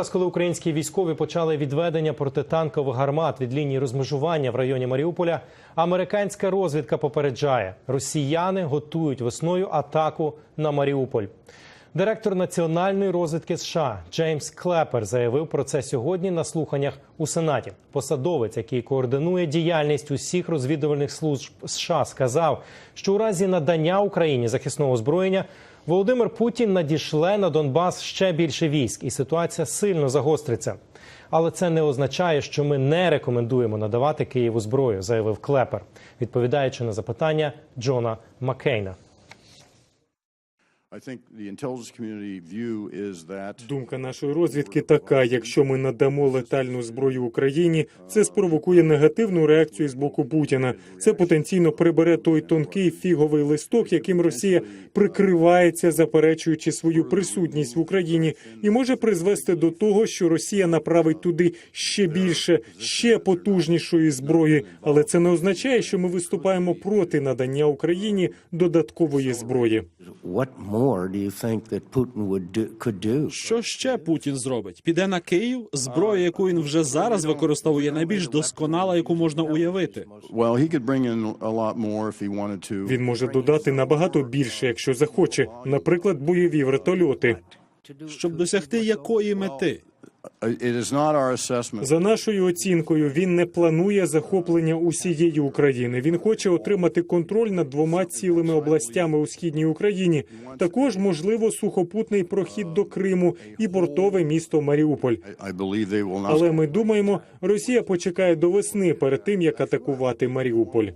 час, коли українські військові почали відведення протитанкових гармат від лінії розмежування в районі Маріуполя, американська розвідка попереджає, росіяни готують весною атаку на Маріуполь. Директор національної розвідки США Джеймс Клепер заявив про це сьогодні на слуханнях у Сенаті. Посадовець, який координує діяльність усіх розвідувальних служб США, сказав, що у разі надання Україні захисного озброєння Володимир Путін надішле на Донбас ще більше військ, і ситуація сильно загостриться. Але це не означає, що ми не рекомендуємо надавати Києву зброю, заявив Клепер, відповідаючи на запитання Джона Маккейна. Думка нашої розвідки така: якщо ми надамо летальну зброю Україні, це спровокує негативну реакцію з боку Путіна. Це потенційно прибере той тонкий фіговий листок, яким Росія прикривається, заперечуючи свою присутність в Україні, і може призвести до того, що Росія направить туди ще більше, ще потужнішої зброї. Але це не означає, що ми виступаємо проти надання Україні додаткової зброї. What more do you think that Putin would do, could do? Що ще Путін зробить? Піде на Київ? Зброя, яку він вже зараз використовує, найбільш досконала, яку можна уявити. well, he could bring in a lot more if he wanted to. Він може додати набагато більше, якщо захоче, наприклад, бойові вертольоти. Щоб досягти якої мети? За нашою оцінкою, він не планує захоплення усієї України. Він хоче отримати контроль над двома цілими областями у східній Україні. Також можливо сухопутний прохід до Криму і портове місто Маріуполь. Але ми думаємо, Росія почекає до весни перед тим, як атакувати Маріуполь.